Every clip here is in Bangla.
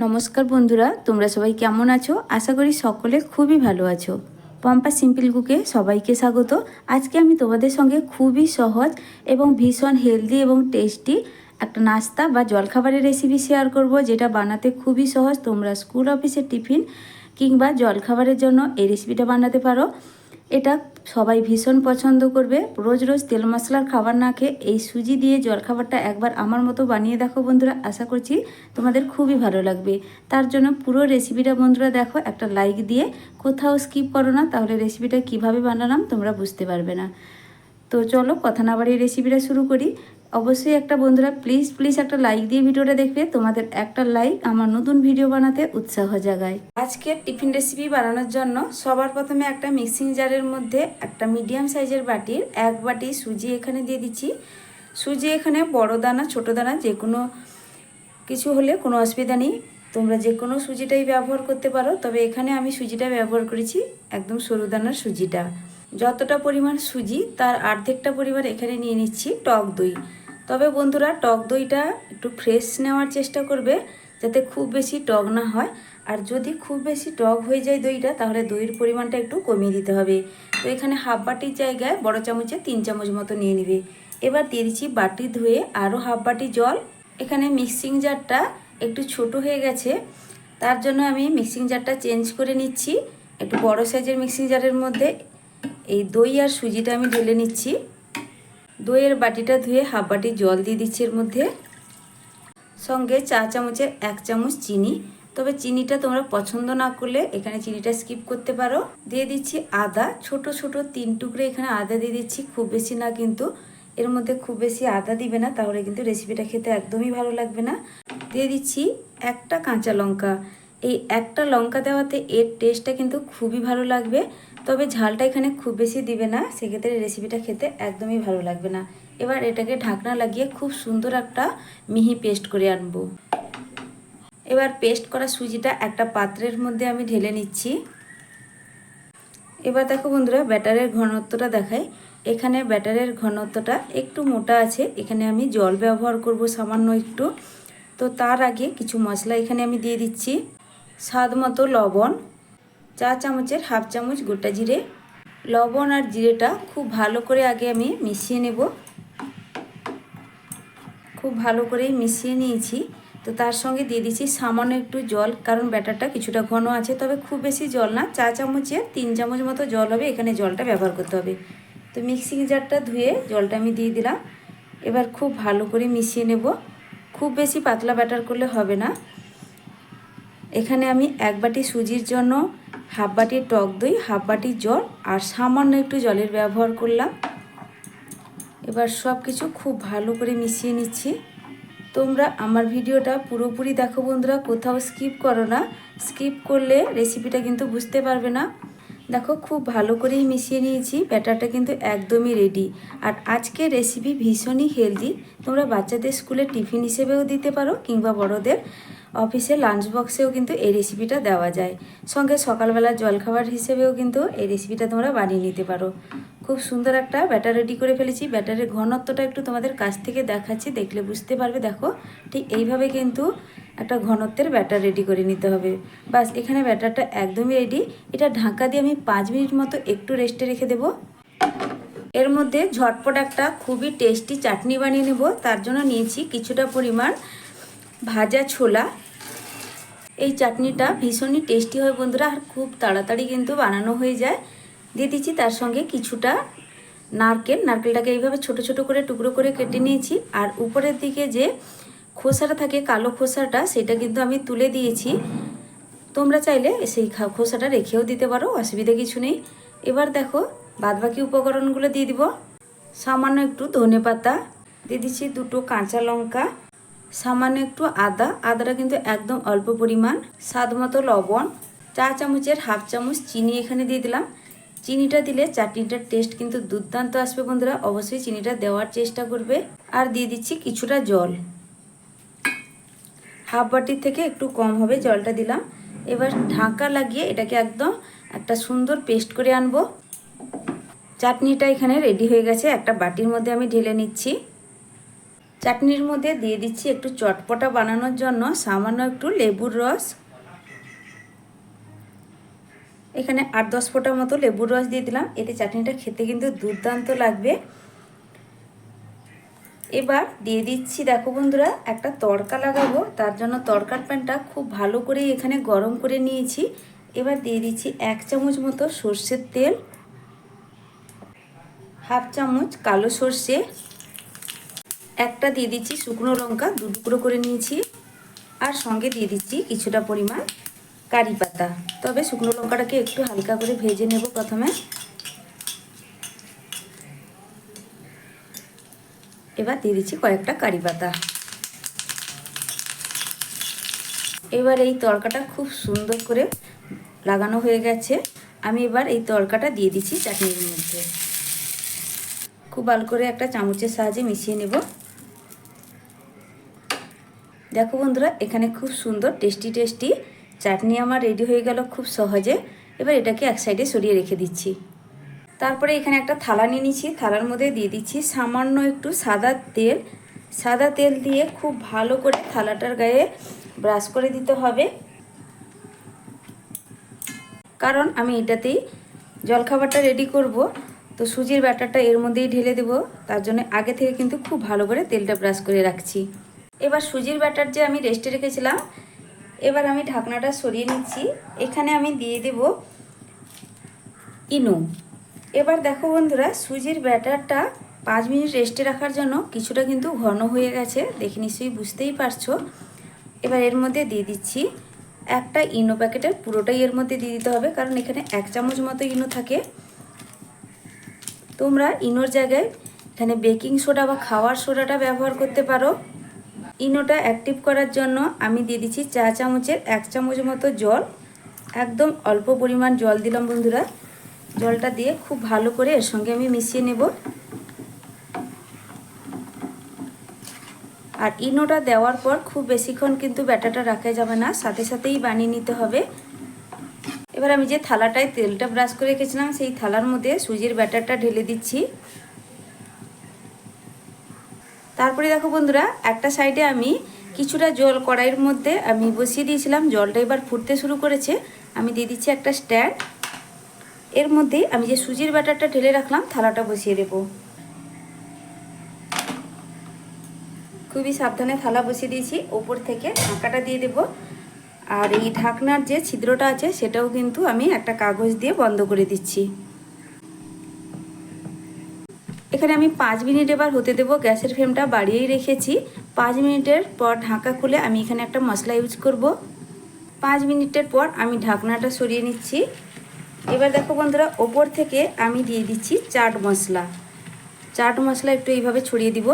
নমস্কার বন্ধুরা, তোমরা সবাই কেমন আছো? আশা করি সকলে খুবই ভালো আছো। পম্পা সিম্পল কুকে সবাইকে স্বাগত। আজকে আমি তোমাদের সঙ্গে খুবই সহজ এবং ভীষণ হেলদি এবং টেস্টি একটা নাস্তা বা জলখাবারের রেসিপি শেয়ার করব, যেটা বানাতে খুবই সহজ। তোমরা স্কুল অফিসের টিফিন কিংবা জলখাবারের জন্য এই রেসিপিটা বানাতে পারো। এটা সবাই ভীষণ পছন্দ করবে। রোজ রোজ তেল মশলার খাবার না খেয়ে এই সুজি দিয়ে জলখাবারটা একবার আমার মতো বানিয়ে দেখো বন্ধুরা, আশা করছি তোমাদের খুবই ভালো লাগবে। তার জন্য পুরো রেসিপিটা বন্ধুরা দেখো, একটা লাইক দিয়ে। কোথাও স্কিপ করো না, তাহলে রেসিপিটা কীভাবে বানালাম তোমরা বুঝতে পারবে না। তো চলো কথা না বাড়িয়ে রেসিপিটা শুরু করি। অবশ্যই একটা বন্ধুরা প্লিজ প্লিজ একটা লাইক দিয়ে ভিডিওটা দেখবে। তোমাদের একটা লাইক আমার নতুন ভিডিও বানাতে উৎসাহ জাগায়। আজকের টিফিন রেসিপি বানানোর জন্য সবার প্রথমে একটা মিক্সিং জারের মধ্যে একটা মিডিয়াম সাইজের বাটির এক বাটি সুজি এখানে দিয়ে দিচ্ছি। সুজি এখানে বড় দানা, ছোট দানা, যে কোনো কিছু হলে কোনো অসুবিধা নেই। তোমরা যে কোনো সুজিটাই ব্যবহার করতে পারো, তবে এখানে আমি সুজিটা ব্যবহার করেছি একদম সরু দানার সুজিটা। যতটা পরিমাণ সুজি, তার অর্ধেকটা পরিমাণ এখানে নিয়ে নিচ্ছি টক দই। তবে বন্ধুরা টক দইটা একটু ফ্রেশ নেওয়ার চেষ্টা করবে, যাতে খুব বেশি টক না হয়। আর যদি খুব বেশি টক হয়ে যায় দইটা, তাহলে দইয়ের পরিমাণটা একটু কমিয়ে দিতে হবে। তো এখানে হাফ বাটির জায়গায় বড় চামচে তিন চামচ মতো নিয়ে নেবে। এবার দিয়ে দিচ্ছি বাটি ধুয়ে আরও হাফ বাটি জল। এখানে মিক্সিং জারটা একটু ছোট হয়ে গেছে। তার জন্য আমি মিক্সিং জারটা চেঞ্জ করে নিচ্ছি। একটু বড় সাইজের মিক্সিং জারের মধ্যে এই দই আর সুজিটা আমি ঢেলে নিচ্ছি। দইয়ের বাটিটা ধুয়ে হাফ বাটি জল দিয়ে দিচ্ছি এর মধ্যে। সঙ্গে চা চামচের এক চামচ চিনি। তবে চিনিটা তোমরা পছন্দ না করলে এখানে চিনিটা স্কিপ করতে পারো। দিয়ে দিচ্ছি আদা। ছোট ছোট তিন টুকরে এখানে আদা দিয়ে দিচ্ছি। খুব বেশি না কিন্তু এর মধ্যে খুব বেশি আদা দিবে না, তাহলে কিন্তু রেসিপিটা খেতে একদমই ভালো লাগবে না। দিয়ে দিচ্ছি একটা কাঁচা লঙ্কা। এই একটা লঙ্কা দেওয়াতে এর টেস্টটা কিন্তু খুবই ভালো লাগবে। তবে ঝালটা এখানে খুব বেশি দিবে না, সেক্ষেত্রে রেসিপিটা খেতে একদমই ভালো লাগবে না। এবার এটাকে ঢাকনা লাগিয়ে খুব সুন্দর একটা মিহি পেস্ট করে আনব। এবার পেস্ট করা সুজিটা একটা পাত্রের মধ্যে আমি ঢেলে নিচ্ছি। এবার দেখো বন্ধুরা, ব্যাটারের ঘনত্বটা দেখাই। এখানে ব্যাটারের ঘনত্বটা একটু মোটা আছে, এখানে আমি জল ব্যবহার করব সামান্য একটু। তো তার আগে কিছু মশলা এখানে আমি দিয়ে দিচ্ছি। স্বাদ মতো লবণ। চা চামচের হাফ চামচ গোটা জিরে, লবণ আর জিরেটা খুব ভালো করে আগে আমি মিশিয়ে নেব। খুব ভালো করেই মিশিয়ে নিয়েছি। তো তার সঙ্গে দিয়ে দিচ্ছি সামান্য একটু জল, কারণ ব্যাটারটা কিছুটা ঘন আছে, তবে খুব বেশি জল না, চা চামচের তিন চামচ মতো জল হবে, এখানে জলটা ব্যবহার করতে হবে। তো মিক্সিং জারটা ধুয়ে জলটা আমি দিয়ে দিলাম। এবার খুব ভালো করে মিশিয়ে নেব। খুব বেশি পাতলা ব্যাটার করলে হবে না। এখানে আমি এক বাটি সুজির জন্য হাফ বাটি টক দই, হাফ বাটি জল আর সামান্য একটু জলের ব্যবহার করলাম। এবার সব কিছু খুব ভালো করে মিশিয়ে নিচ্ছি। তোমরা আমার ভিডিওটা পুরোপুরি দেখো বন্ধুরা, কোথাও স্কিপ করো না। স্কিপ করলে রেসিপিটা কিন্তু বুঝতে পারবে না। দেখো, খুব ভালো করেই মিশিয়ে নিয়েছি, ব্যাটারটা কিন্তু একদমই রেডি আর আজকে রেসিপি ভীষণই হেলদি তোমরা বাচ্চাদের স্কুলে টিফিন হিসেবেও দিতে পারো কিংবা বড়দের। অফিসে লাঞ্চ বক্সেও কিন্তু এই রেসিপিটা দেওয়া যায়। সঙ্গে সকালবেলা জলখাবার হিসেবেও কিন্তু এই রেসিপিটা তোমরা বানিয়ে নিতে পারো। খুব সুন্দর একটা ব্যাটার রেডি করে ফেলেছি। ব্যাটারের ঘনত্বটা একটু তোমাদের কাছ থেকে দেখাচ্ছি, দেখলে বুঝতে পারবে, দেখো। ঠিক এইভাবে কিন্তু একটা ঘনত্বের ব্যাটার রেডি করে নিতে হবে। বাস, এখানে ব্যাটারটা একদমই রেডি এটা ঢাকা দিয়ে আমি পাঁচ মিনিট মতো একটু রেস্টে রেখে দেবো। এর মধ্যে ঝটপট একটা খুবই টেস্টি চাটনি বানিয়ে নেব। তার জন্য নিয়েছি কিছুটা পরিমাণ ভাজা ছোলা। এই চাটনিটা ভীষণই টেস্টি হয় বন্ধুরা, আর খুব তাড়াতাড়ি কিন্তু বানানো হয়ে যায়। দিয়ে দিচ্ছি তার সঙ্গে কিছুটা নারকেল। নারকেলটাকে এইভাবে ছোট ছোট করে টুকরো করে কেটে নিয়েছি। আর উপরের দিকে যে খোসাটা থাকে, কালো খোসাটা, সেটা কিন্তু আমি তুলে দিয়েছি। তোমরা চাইলে সেই খোসাটা রেখেও দিতে পারো, অসুবিধা কিছু নেই। এবার দেখো, বাদবাকি উপকরণগুলো দিয়ে দিব। সামান্য একটু ধনে পাতা দিয়ে দিচ্ছি দুটো কাঁচা লঙ্কা। সামান্য একটু আদা। আদাটা কিন্তু একদম অল্প পরিমাণ। স্বাদ মতো লবণ। চা চামচের হাফ চামচ চিনি এখানে দিয়ে দিলাম। চিনিটা দিলে চাটনিটার টেস্ট কিন্তু দুর্দান্ত আসবে বন্ধুরা। অবশ্যই চিনিটা দেওয়ার চেষ্টা করবে। আর দিয়ে দিচ্ছি কিছুটা জল। হাফ বাটির থেকে একটু কম হবে জলটা দিলাম। এবার ঢাকা লাগিয়ে এটাকে একদম একটা সুন্দর পেস্ট করে আনব। চাটনিটা এখানে রেডি হয়ে গেছে। একটা বাটির মধ্যে আমি ঢেলে নিচ্ছি। চাটনির মধ্যে দিয়ে দিচ্ছি একটু চটপটা বানানোর জন্য, সামান্য একটু লেবুর রস। এখানে আট দশ ফোঁটার মতো লেবুর রস দিয়ে দিলাম। এতে চাটনিটা খেতে কিন্তু দুর্দান্ত লাগবে। এবার দিয়ে দিচ্ছি, দেখো বন্ধুরা, একটা তড়কা লাগাবো। তার জন্য তড়কার প্যানটা খুব ভালো করে এখানে গরম করে নিয়েছি। এবার দিয়ে দিচ্ছি এক চামচ মতো সর্ষের তেল, হাফ চামচ কালো সর্ষে একটা দিয়ে দিচ্ছি শুকনো লঙ্কা, দু টুকরো করে নিয়েছি। আর সঙ্গে দিয়ে দিচ্ছি কিছুটা পরিমাণ কারি পাতা। তবে শুকনো লঙ্কাটাকে একটু হালকা করে ভেজে নেব প্রথমে। এবার দিয়ে দিচ্ছি কয়েকটা কারি পাতা। এবার এই তড়কাটা খুব সুন্দর করে লাগানো হয়ে গেছে। আমি এবার এই তড়কাটা দিয়ে দিচ্ছি চাটনির মধ্যে। খুব ভালো করে একটা চামচের সাহায্যে মিশিয়ে নেব। দেখো বন্ধুরা, এখানে খুব সুন্দর টেস্টি টেস্টি চাটনি আমার রেডি হয়ে গেল খুব সহজে। এবার এটাকে এক সাইডে সরিয়ে রেখে দিচ্ছি। তারপরে এখানে একটা থালা নিয়ে নিচ্ছি। থালার মধ্যে দিয়ে দিচ্ছি সামান্য একটু সাদা তেল। সাদা তেল দিয়ে খুব ভালো করে থালাটার গায়ে ব্রাশ করে দিতে হবে। কারণ আমি এটাতেই জলখাবারটা রেডি করব। তো সুজির ব্যাটারটা এর মধ্যেই ঢেলে দেব। তার জন্য আগে থেকে কিন্তু খুব ভালো করে তেলটা ব্রাশ করে রাখছি। এবার সুজির ব্যাটার যে আমি রেস্টে রেখেছিলাম, এবার আমি ঢাকনাটা সরিয়ে নিচ্ছি। এখানে আমি দিয়ে দেব ইনো এবার দেখো বন্ধুরা, সুজির ব্যাটারটা পাঁচ মিনিট রেস্টে রাখার জন্য কিছুটা কিন্তু ঘন হয়ে গেছে, দেখে নিশ্চয়ই বুঝতেই পারছ। এবার এর মধ্যে দিয়ে দিচ্ছি একটা ইনো প্যাকেটের, পুরোটাই এর মধ্যে দিয়ে দিতে হবে, কারণ এখানে এক চামচ মতো ইনো থাকে। তোমরা ইনোর জায়গায় এখানে বেকিং সোডা বা খাওয়ার সোডাটা ব্যবহার করতে পারো। ইনোটা অ্যাক্টিভ করার জন্য আমি দিয়ে দিচ্ছি চা চামচের এক চামচ মতো জল। একদম অল্প পরিমাণ জল দিলাম বন্ধুরা। জলটা দিয়ে খুব ভালো করে এর সঙ্গে আমি মিশিয়ে নেব। আর ইনোটা দেওয়ার পর খুব বেশিক্ষণ কিন্তু ব্যাটাটা রাখা যাবে না, সাথে সাথেই বানিয়ে নিতে হবে। এবার আমি যে থালাটায় তেলটা ব্রাশ করে রেখেছিলাম, সেই থালার মধ্যে সুজির ব্যাটারটা ঢেলে দিচ্ছি। তারপরে দেখো বন্ধুরা, একটা সাইডে আমি কিছুটা জল কড়াইয়ের মধ্যে আমি বসিয়ে দিয়েছিলাম। জলটা এবার ফুটতে শুরু করেছে। আমি দিয়ে দিচ্ছি একটা স্ট্যান্ড এর মধ্যে আমি যে সুজির ব্যাটারটা ঢেলে রাখলাম, থালাটা বসিয়ে দেব। খুবই সাবধানে থালা বসিয়ে দিয়েছি। ওপর থেকে ঢাকাটা দিয়ে দেব। আর এই ঢাকনার যে ছিদ্রটা আছে, সেটাও কিন্তু আমি একটা কাগজ দিয়ে বন্ধ করে দিচ্ছি। এখানে আমি পাঁচ মিনিট এবার হতে দেবো, গ্যাসের ফ্লেমটা বাড়িয়েই রেখেছি। পাঁচ মিনিটের পর ঢাকা খুলে আমি এখানে একটা মশলা ইউজ করব। পাঁচ মিনিটের পর আমি ঢাকনাটা সরিয়ে নিচ্ছি। এবার দেখো বন্ধুরা, ওপর থেকে আমি দিয়ে দিচ্ছি চাট মশলা। চাট মশলা একটু এইভাবে ছড়িয়ে দিব।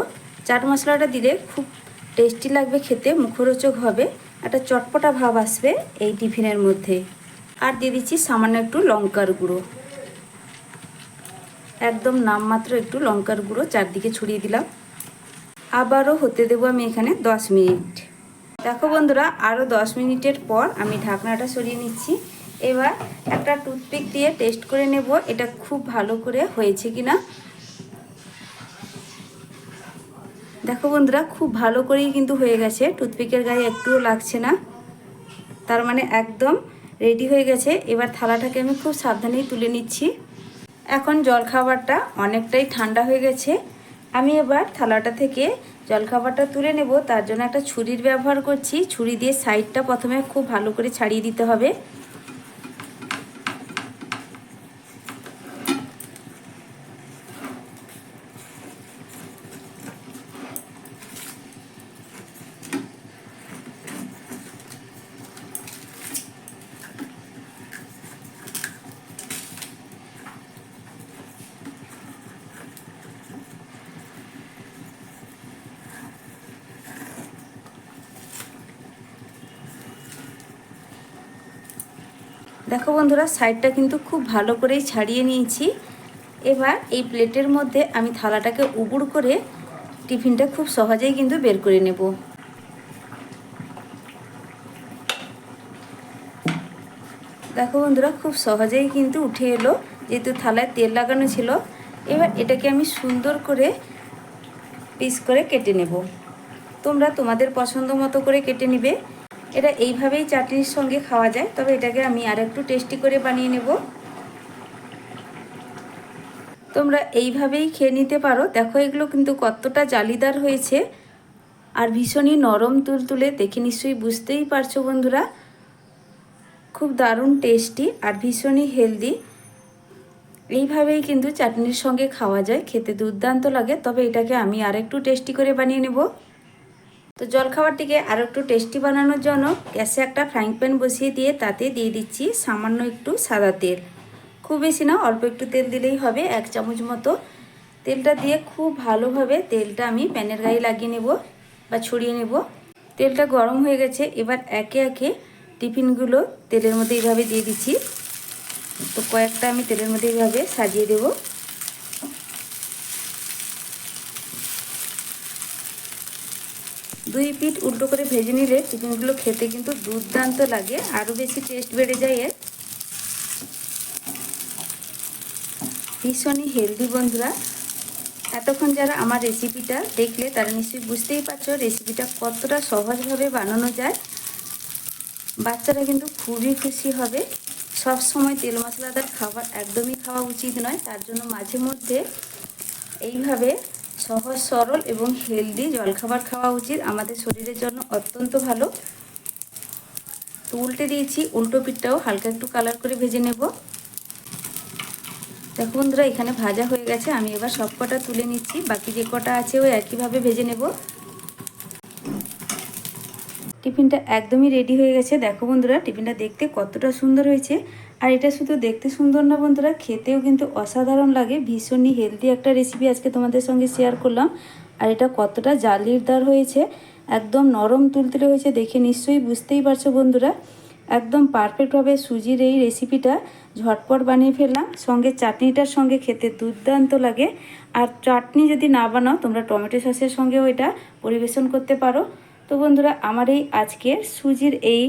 চাট মশলাটা দিলে খুব টেস্টি লাগবে খেতে, মুখরোচক হবে। একটা চটপটা ভাব আসবে এই টিফিনের মধ্যে। আর দিয়ে দিচ্ছি সামান্য একটু লঙ্কার গুঁড়ো। একদম নামমাত্র একটু লঙ্কার গুঁড়ো চারদিকে ছড়িয়ে দিলাম। আবারও হতে দেবো আমি এখানে দশ মিনিট। দেখো বন্ধুরা আরও দশ মিনিটের পর আমি ঢাকনাটা সরিয়ে নিচ্ছি। এবার একটা টুথপিক দিয়ে টেস্ট করে নেব, এটা খুব ভালো করে হয়েছে কি না দেখো বন্ধুরা, খুব ভালো করেই কিন্তু হয়ে গেছে। টুথপিকের গায়ে একটুও লাগছে না। তার মানে একদম রেডি হয়ে গেছে। এবার থালাটাকে আমি খুব সাবধানেই তুলে নিচ্ছি। এখন জলখাবারটা অনেকটাই ঠান্ডা হয়ে গেছে। আমি এবার থালাটা থেকে জলখাবারটা তুলে নেব। তার জন্য একটা ছুরির ব্যবহার করছি। ছুরি দিয়ে সাইডটা প্রথমে খুব ভালো করে ছাড়িয়ে দিতে হবে। দেখো বন্ধুরা সাইডটা কিন্তু খুব ভালো করেই ছাড়িয়ে নিয়েছি। এবার এই প্লেটের মধ্যে আমি থালাটাকে উবুড় করে টিফিনটা খুব সহজেই কিন্তু বের করে নেব। দেখো বন্ধুরা, খুব সহজেই কিন্তু উঠে এলো, যেহেতু থালায় তেল লাগানো ছিল। এবার এটাকে আমি সুন্দর করে পিস করে কেটে নেব। তোমরা তোমাদের পছন্দ মতো করে কেটে নিবে। এটা এইভাবেই চাটনির সঙ্গে খাওয়া যায়, তবে এটাকে আমি আর একটু টেস্টি করে বানিয়ে নেব। তোমরা এইভাবেই খেয়ে নিতে পারো। দেখো, এগুলো কিন্তু কতটা জালিদার হয়েছে আর ভীষণই নরম তুলতুলে, দেখে নিশ্চয়ই বুঝতেই পারছ বন্ধুরা। খুব দারুণ টেস্টি আর ভীষণই হেলদি এইভাবেই কিন্তু চাটনির সঙ্গে খাওয়া যায়, খেতে দুর্দান্ত লাগে, তবে এটাকে আমি আর একটু টেস্টি করে বানিয়ে নেব। তো জলখাবারটিকে আরও একটু টেস্টি বানানোর জন্য গ্যাসে একটা ফ্রাইং প্যান বসিয়ে দিয়ে তাতে দিয়ে দিচ্ছি সামান্য একটু সাদা তেল। খুব বেশি না, অল্প একটু তেল দিলেই হবে, এক চামচ মতো। তেলটা দিয়ে খুব ভালোভাবে তেলটা আমি প্যানের গায়ে লাগিয়ে নেব বা ছড়িয়ে নেব। তেলটা গরম হয়ে গেছে, এবার একে একে টিফিনগুলো তেলের মধ্যে এইভাবে দিয়ে দিচ্ছি। তো কয়েকটা আমি তেলের মধ্যে এইভাবে সাজিয়ে দেব। দুই পিঠ উল্টো করে ভেজে নিলে টিফিনগুলো খেতে কিন্তু দুর্দান্ত লাগে। আরও বেশি টেস্ট বেড়ে যায় এর। ভীষণই হেলদি বন্ধুরা। এতক্ষণ যারা আমার রেসিপিটা দেখলে তারা নিশ্চয়ই বুঝতেই পারছ রেসিপিটা কতটা সহজভাবে বানানো যায়। বাচ্চারা কিন্তু খুবই খুশি হবে। সব সময় তেল মশলাদার খাবার একদমই খাওয়া উচিত নয়। তার জন্য মাঝে মধ্যে এইভাবে সহজ, সরল এবং হেলদি জলখাবার খাওয়া উচিত। আমাদের শরীরের জন্য অত্যন্ত ভালো। তো উল্টে দিয়েছি, উল্টো পিঠটাও হালকা একটু কালার করে ভেজে নেব। দেখো বন্ধুরা, এখানে ভাজা হয়ে গেছে। আমি এবার সব কটা তুলে নিচ্ছি। বাকি যে কটা আছে, ওই একইভাবে ভেজে নেব। টিফিনটা একদমই রেডি হয়ে গেছে। দেখো বন্ধুরা, টিফিনটা দেখতে কতটা সুন্দর হয়েছে। আর এটা শুধু দেখতে সুন্দর না বন্ধুরা, খেতেও কিন্তু অসাধারণ লাগে। ভীষণই হেলদি একটা রেসিপি আজকে তোমাদের সঙ্গে শেয়ার করলাম। আর এটা কতটা জালিরদার হয়েছে, একদম নরম তুলতুলে হয়েছে দেখে নিশ্চয়ই বুঝতেই পারছ বন্ধুরা। একদম পারফেক্টভাবে সুজির এই রেসিপিটা ঝটপট বানিয়ে ফেললাম। সঙ্গে চাটনিটার সঙ্গে খেতে দুর্দান্ত লাগে। আর চাটনি যদি না বানাও, তোমরা টমেটো সসের সঙ্গেও এটা পরিবেশন করতে পারো। তো বন্ধুরা, আমার এই আজকের সুজির এই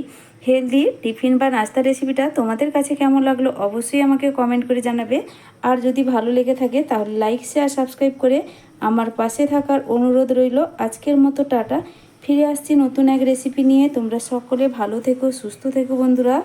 হেলদি টিফিন বা নাস্তা রেসিপিটা তোমাদের কাছে কেমন লাগল অবশ্যই আমাকে কমেন্ট করে জানাবে। আর যদি ভালো লেগে থাকে, তাহলে লাইক শেয়ার সাবস্ক্রাইব করে আমার পাশে থাকার অনুরোধ রইল। আজকের মতো টাটা। ফিরে আসছি নতুন এক রেসিপি নিয়ে। তোমরা সকলে ভালো থেকো, সুস্থ থেকো বন্ধুরা।